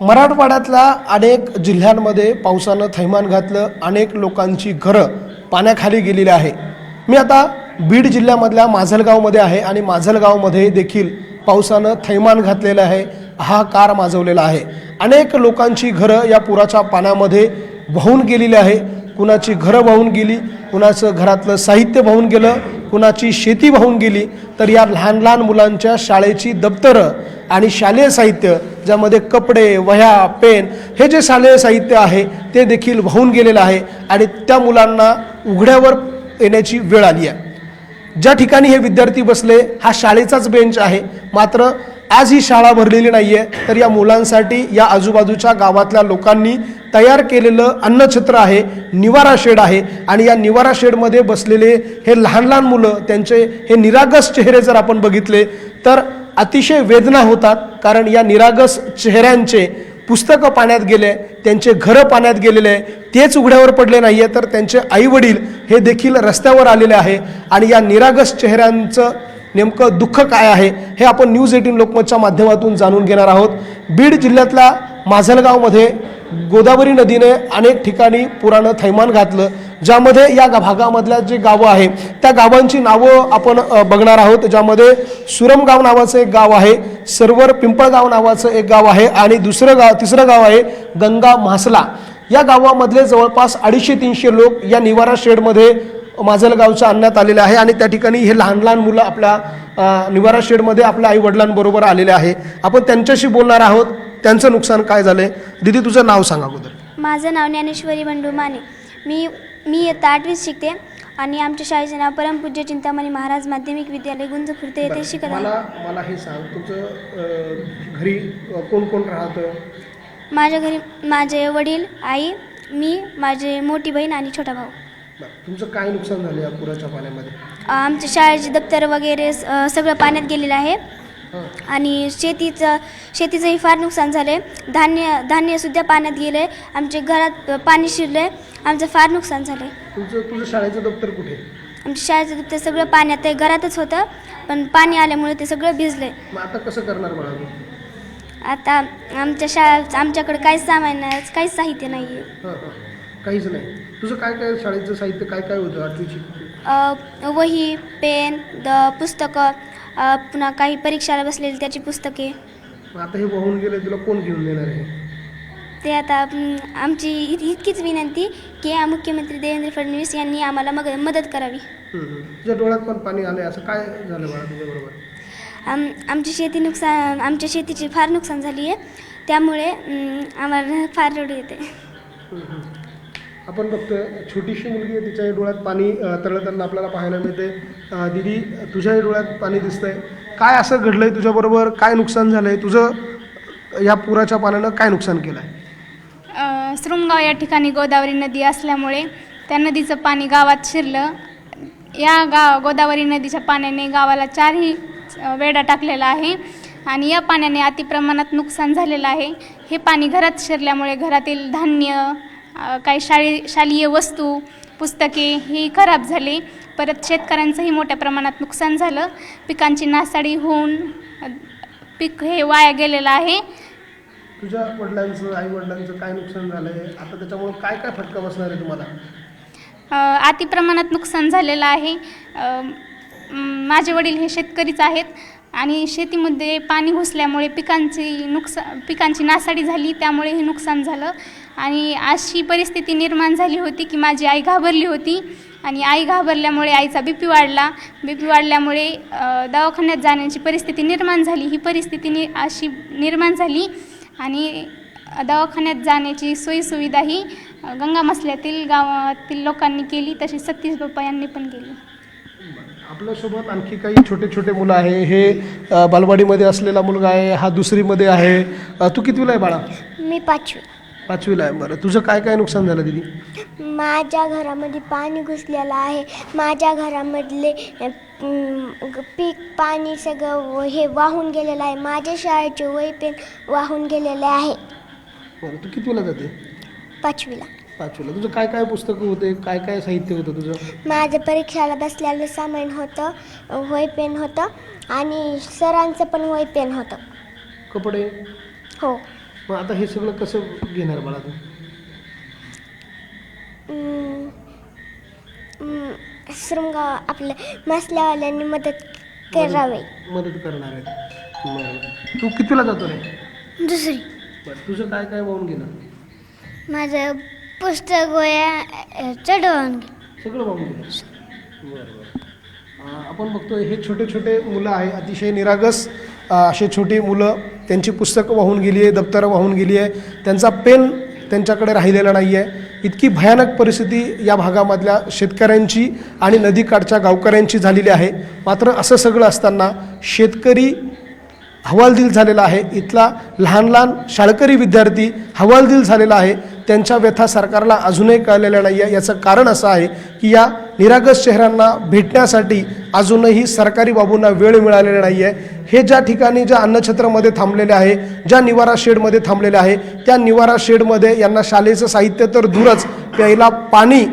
मराठवाड्यातल्या अनेक जिल्ह्यांमध्ये पावसानं थैमान घातलं अनेक लोकांची घरं पाण्याखाली गेलेली आहे. मी आता बीड जिल्ह्यामधल्या माजलगावमध्ये आहे आणि माजलगावमध्ये देखील पावसानं थैमान घातलेलं आहे हाहाकार माजवलेला आहे. अनेक लोकांची घरं या पुराच्या पाण्यामध्ये वाहून गेलेली आहे. कुणाची घरं वाहून गेली कुणाचं घरातलं साहित्य वाहून गेलं कुणाची शेती वाहून गेली तर या लहान लहान मुलांच्या शाळेची दप्तरं आणि शालेय साहित्य ज्यामध्ये कपडे वह्या पेन हे जे शालेय साहित्य आहे ते देखील वाहून गेलेलं आहे आणि त्या मुलांना उघड्यावर येण्याची वेळ आली आहे. ज्या ठिकाणी हे विद्यार्थी बसले हा शाळेचाच बेंच आहे. मात्र आज ही शाळा भरलेली नाही आहे तर या मुलांसाठी या आजूबाजूच्या गावातल्या लोकांनी तयार केलेलं अन्नछत्र आहे निवारा शेड आहे आणि या निवारा शेडमध्ये बसलेले हे लहान लहान मुलं त्यांचे हे निरागस चेहरे जर आपण बघितले तर अतिशय वेदना होतात कारण या निरागस चेहऱ्यांचे पुस्तकं पाण्यात गेले त्यांचे घरं पाण्यात गेलेले आहे तेच उघड्यावर पडले नाही आहे तर त्यांचे आईवडील हे देखील रस्त्यावर आलेले आहे आणि या निरागस चेहऱ्यांचं नेमकं दुःख काय आहे हे आपण न्यूज एटीन लोकमतच्या माध्यमातून जाणून घेणार आहोत. बीड जिल्ह्यातल्या माझलगावमध्ये गोदावरी नदीने अनेक ठिकाणी पुरानं थैमान घातलं ज्यामध्ये या भागामधल्या जे गावं आहे त्या गावांची नावं आपण बघणार आहोत. ज्यामध्ये सुरमगाव नावाचं एक गाव आहे सरवर पिंपळगाव नावाचं एक गाव आहे आणि दुसरं गाव तिसरं गाव आहे गंगा म्हासला. या गावामधले जवळपास अडीचशे तीनशे लोक या निवारा शेडमध्ये माजलगावच्या आणण्यात आलेले आहे आणि त्या ठिकाणी हे लहान लहान मुलं आपल्या निवारा शेडमध्ये आपल्या आई वडिलांबरोबर आलेले आहे. आपण त्यांच्याशी बोलणार आहोत. त्यांचं नुकसान काय झालंय? दिदी तुझं नाव सांगा अगोदर. माझं नाव ज्ञानेश्वरी बंडू माने. मी मी इयत्ता आठवीत शिकते आणि आमच्या शाळेचे नाव परमपूज्य चिंतामणी महाराज माध्यमिक विद्यालय गुंज खुर्ते येथे शिकत आहे. मला मला हे सांग तुझं अ, घरी अ, कोण कोण राहतं? माझ्या घरी माझे वडील आई मी माझे मोठी बहीण आणि छोटा भाऊ. बरं, तुमचं काय नुकसान झालं या पुराच्या पाण्यामध्ये? आमच्या शाळेचे दप्तर वगैरे अ, सगळं पाण्यात गेलेलं आहे. आणि शेतीचं शेतीचंही फार नुकसान झालं आहे धान्य धान्यसुद्धा पाण्यात गेलं आमच्या घरात पाणी शिरलं आमचं फार नुकसान झालं आहे तुमचं तुझं शाळेचं दप्तर कुठे? आमच्या शाळेचं दप्तर सगळं पाण्यात आहे घरातच होतं. पण पाणी आल्यामुळे ते सगळं भिजलं आहे मग आता कसं करणार बाळा तू? आता आमच्या शाळा आमच्याकडे काहीच सामान नाही काहीच साहित्य नाही आहे हां हां. काहीच नाही. तुझं काय काय शाळेचं साहित्य काय काय होतं आठवीची? वही पेन द पुस्तकं अ, पुन्हा काही परीक्षाला बसलेली त्याची पुस्तके. मग आता हे वाहून गेलं तुला कोण घेऊन देणार आहे ते आता अम, आमची इत- इतकीच विनंती की आ- मुख्यमंत्री देवेंद्र फडणवीस यांनी आम्हाला मग मदत करावी. हम्म. तुझ्या डोळ्यात पण पाणी आलंय असं काय झालं बाळा तुझ्याबरोबर आम आमची शेती नुकसान आमच्या शेतीची फार नुकसान झाली आहे. त्यामुळे अम, आम्हाला फार रडू येते. हम्म, हम्म. आपण बघतोय छोटीशी मुलगी आहे तिच्याही डोळ्यात पाणी तरळताना आपल्याला पाहायला मिळते दिदी दीदी तुझ्याही डोळ्यात पाणी दिसतंय. काय असं घडलंय तुझ्याबरोबर? काय नुकसान झालंय? तुझं या पुराच्या पाण्यानं काय नुकसान केलं आहे अ, या ठिकाणी गोदावरी नदी असल्यामुळे त्या नदीचं पाणी गावात शिरलं. या गाव गोदावरी नदीच्या पाण्याने गावाला चारही वेढा टाकलेला आहे आणि या पाण्याने अतिप्रमाणात नुकसान झालेलं आहे. हे पाणी घरात शिरल्यामुळे घरातील धान्य काही शाळे शालेय वस्तू पुस्तके ही खराब झाली. परत शेतकऱ्यांचंही मोठ्या प्रमाणात नुकसान झालं. पिकांची नासाडी होऊन पीक हे वाया गेलेलं आहे. तुझ्या वडिलांचं आई वडिलांचं काय नुकसान झालंय? आता त्याच्यामुळे काय काय फटका बसणार आहे तुम्हाला? अ, अति प्रमाणात नुकसान झालेलं आहे. माझे वडील हे शेतकरीच आहेत. आणि शेतीमध्ये पाणी घुसल्यामुळे पिकांची नुकसान पिकांची नासाडी झाली त्यामुळे हे नुकसान झालं. आणि अशी परिस्थिती निर्माण झाली होती की माझी आई घाबरली होती. आणि आई घाबरल्यामुळे आईचा बी पी वाढला. बी पी वाढल्यामुळे दवाखान्यात जाण्याची परिस्थिती निर्माण झाली. ही परिस्थिती नि अशी निर्माण झाली. आणि दवाखान्यात जाण्याची सोयीसुविधा ही गंगा मसल्यातील गावातील लोकांनी केली. तशी सतीश बाप्पा यांनी पण केली. आपल्यासोबत आणखी काही छोटे छोटे मुलं आहे. हे बालवाडीमध्ये असलेला मुलगा आहे हा दुसरीमध्ये आहे. अ, तू कितवीला आहे बाळा? मी पाचवी. पाचवीला आहे. बरं. तुझं काय काय नुकसान झालं दिदी? माझ्या घरामध्ये पाणी घुसलेलं आहे. माझ्या घरामधले अं, ग- पीक पाणी सगळं व- हे वाहून गेलेलं आहे. माझ्या शाळेचे वही पेन वाहून गेलेले आहे. बरं. तू कितवीला जाते? पाचवीला. पाचवीला तुझं काय काय पुस्तकं होते? काय काय साहित्य होतं तुझं? माझं परीक्षाला बसलेलं सामान होतं वही पेन होतं आणि सरांचं पण वही पेन होतं. कपडे? हो. मग आता हे सगळं कसं घेणार बाळा तू? अं, अं, आपल्या मसल्यावाल्यांनी मदत करावी. मदत करणार आहे. बरं. तू कितीला जातो रे? दुसरी. बरं. तुझं काय काय वाहून गेलं? माझं पुस्तक चढवून सगळं वाहून गेलं बरं बरं. आपण बघतोय हे छोटे छोटे मुलं आहे अतिशय निरागस असे छोटी मुलं त्यांची पुस्तकं वाहून गेली आहे दप्तरं वाहून गेली आहे. त्यांचा पेन त्यांच्याकडे राहिलेला नाही आहे इतकी भयानक परिस्थिती या भागामधल्या शेतकऱ्यांची आणि नदीकाठच्या गावकऱ्यांची झालेली आहे. मात्र असं सगळं असताना शेतकरी हवालदिल झालेला आहे. इथला लहान लहान शाळकरी विद्यार्थी हवालदिल झालेला आहे. त्यांच्या व्यथा सरकारला अजूनही कळलेल्या नाही आहे याचं कारण असं आहे की या निरागस शहरांना भेटण्यासाठी अजूनही सरकारी बाबूंना वेळ मिळालेला नाही आहे हे ज्या ठिकाणी ज्या अन्नछत्रामध्ये थांबलेले आहे ज्या निवारा शेडमध्ये थांबलेले आहे त्या निवारा शेडमध्ये यांना शालेचं साहित्य तर दूरच प्यायला पाणी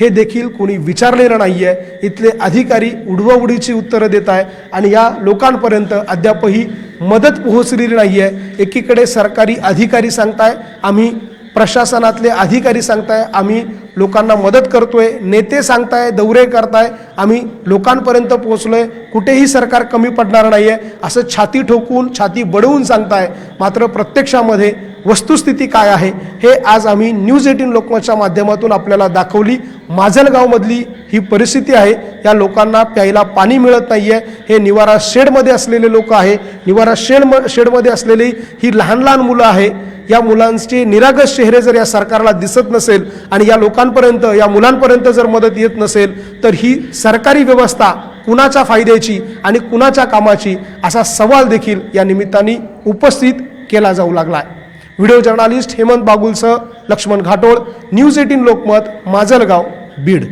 हे देखील कोणी विचारलेलं नाही आहे इथले अधिकारी उडवाउडीची उत्तरं देत आहे आणि या लोकांपर्यंत अद्यापही मदत पोहोचलेली नाही आहे एकीकडे सरकारी अधिकारी सांगताय आम्ही प्रशासनातले अधिकारी सांगताय आम्ही लोकांना मदत करतोय नेते सांगताय दौरे करताय आम्ही लोकांपर्यंत पोहोचलोय कुठेही सरकार कमी पडणार नाही आहे असं छाती ठोकून छाती बडवून सांगताय. मात्र प्रत्यक्षामध्ये वस्तुस्थिती काय आहे हे आज आम्ही न्यूज एटीन लोकमतच्या माध्यमातून आपल्याला दाखवली. माजलगावमधली ही परिस्थिती आहे. या लोकांना प्यायला पाणी मिळत नाही आहे हे निवारा शेडमध्ये असलेले लोक आहे. निवारा शेड शेडमध्ये असलेली ही लहान लहान मुलं आहे. या मुलांचे निरागस चेहरे जर या सरकारला दिसत नसेल आणि या लोकांपर्यंत या मुलांपर्यंत जर मदत येत नसेल तर ही सरकारी व्यवस्था कुणाच्या फायद्याची आणि कुणाच्या कामाची असा सवाल देखील या निमित्ताने उपस्थित केला जाऊ लागला आहे व्हिडिओ जर्नालिस्ट हेमंत बागुलसह लक्ष्मण घाटोळ न्यूज एटीन लोकमत माजलगाव बीड.